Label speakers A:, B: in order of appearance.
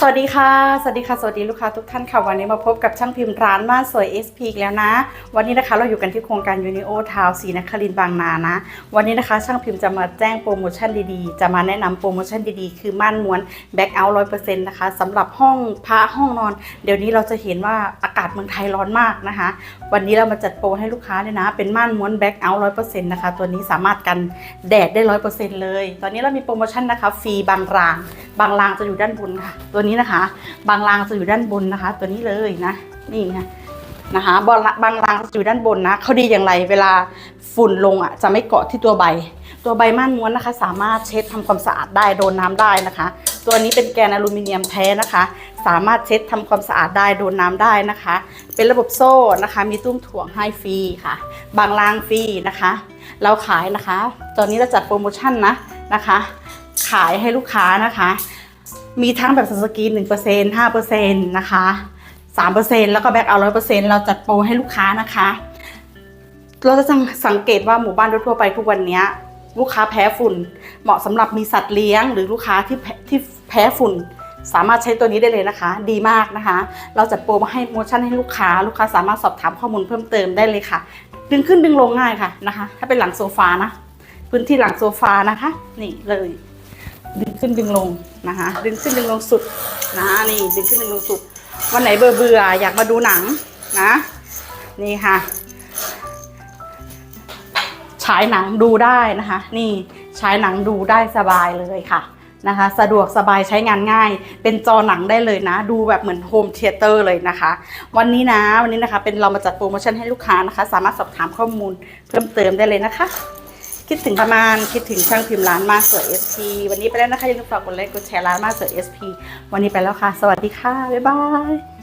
A: สวัสดีค่ะ สวัสดีค่ะ สวัสดีลูกค้าทุกท่านค่ะ วันนี้มาพบกับช่างพิมพ์ร้านม่านสวย SP อีกแล้วนะ วันนี้นะคะเราอยู่กันที่โครงการยูนิโอทาวสีนครินทร์บางนานะ วันนี้นะคะช่างพิมพ์จะมาแจ้งโปรโมชั่นดีๆ จะมาแนะนำโปรโมชั่นดีๆ คือม่านม้วนแบ็กเอาท์ร้อยเปอร์เซ็นต์นะคะสำหรับห้องพระห้องนอน เดี๋ยวนี้เราจะเห็นว่าอากาศเมืองไทยร้อนมากนะคะ วันนี้เรามาจัดโปรให้ลูกค้าเลยนะ เป็นม่านม้วนแบ็กเอาท์ร้อยเปอร์เซ็นต์นะคะ ตัวนี้สามารถกันแดดได้ร้อยเปอร์เซ็นต์เลย ตอนนี้เรามีโปรโมชั่นนะคะฟรีบางราง บางรางจะอยู่ด้านบนค่ะ ตัวนี้นะคะ บางรางจะอยู่ด้านบนนะคะ ตัวนี้เลยนะ นี่ไงนะคะบางบางรางจะอยู่ด้านบนนะเขาดีอย่างไรเวลาฝุ่นลงอะจะไม่เกาะที่ตัวใบ ตัวใบม่านม้วนนะคะ สามารถเช็ดทำความสะอาดได้โดนน้ำได้นะคะ ตัวนี้เป็นแกนอลูมิเนียมแท้นะคะ สามารถเช็ดทำความสะอาดได้โดนน้ำได้นะคะ เป็นระบบโซ่นะคะ มีตุ้มถ่วงให้ฟรีค่ะ บางรางฟรีนะคะ เราขายนะคะ ตอนนี้เราจัดโปรโมชั่นนะนะคะ ขายให้ลูกค้านะคะ มีทั้งแบบสกรีนหนึ่งเปอร์เซ็นห้าเปอร์เซ็นต์นะคะสามเปอร์เซ็นแล้วก็แบ็กเอาร้อยเปอร์เซ็นเราจัดโปรให้ลูกค้านะคะ เราจะสังเกตว่าหมู่บ้านทั่วไปทุกวันนี้ลูกค้าแพ้ฝุ่น เหมาะสำหรับมีสัตว์เลี้ยง หรือลูกค้าที่ที่แพ้ฝุ่น สามารถใช้ตัวนี้ได้เลยนะคะ ดีมากนะคะ เราจัดโปรมาให้โปรโมชั่นให้ลูกค้า ลูกค้าสามารถสอบถามข้อมูลเพิ่มเติมได้เลยค่ะ ดึงขึ้นดึงลงง่ายค่ะนะคะ ถ้าเป็นหลังโซฟานะ พื้นที่หลังโซฟานะคะ นี่เลย ดึงขึ้นดึงลงนะคะ ดึงขึ้นดึงลงสุดนะนี่ดึงขึ้นดึงลงสุด วันไหนเบื่อเบื่ออยากมาดูหนังนะ นี่ค่ะ ฉายหนังดูได้นะคะ นี่ฉายหนังดูได้สบายเลยค่ะนะคะ สะดวกสบายใช้งานง่าย เป็นจอหนังได้เลยนะ ดูแบบเหมือนโฮมเทเตอร์เลยนะคะ วันนี้นะวันนี้นะคะเป็นเรามาจัดโปรโมชั่นให้ลูกค้านะคะ สามารถสอบถามข้อมูลเพิ่มเติมได้เลยนะคะ คิดถึงประมาณคิดถึงช่างพิมพ์ร้านมาสวย SP วันนี้ไปแล้วนะคะอย่าลืมฝากกดไลค์กดแชร์ร้านมาสวย SP วันนี้ไปแล้วค่ะ สวัสดีค่ะ บ๊ายบาย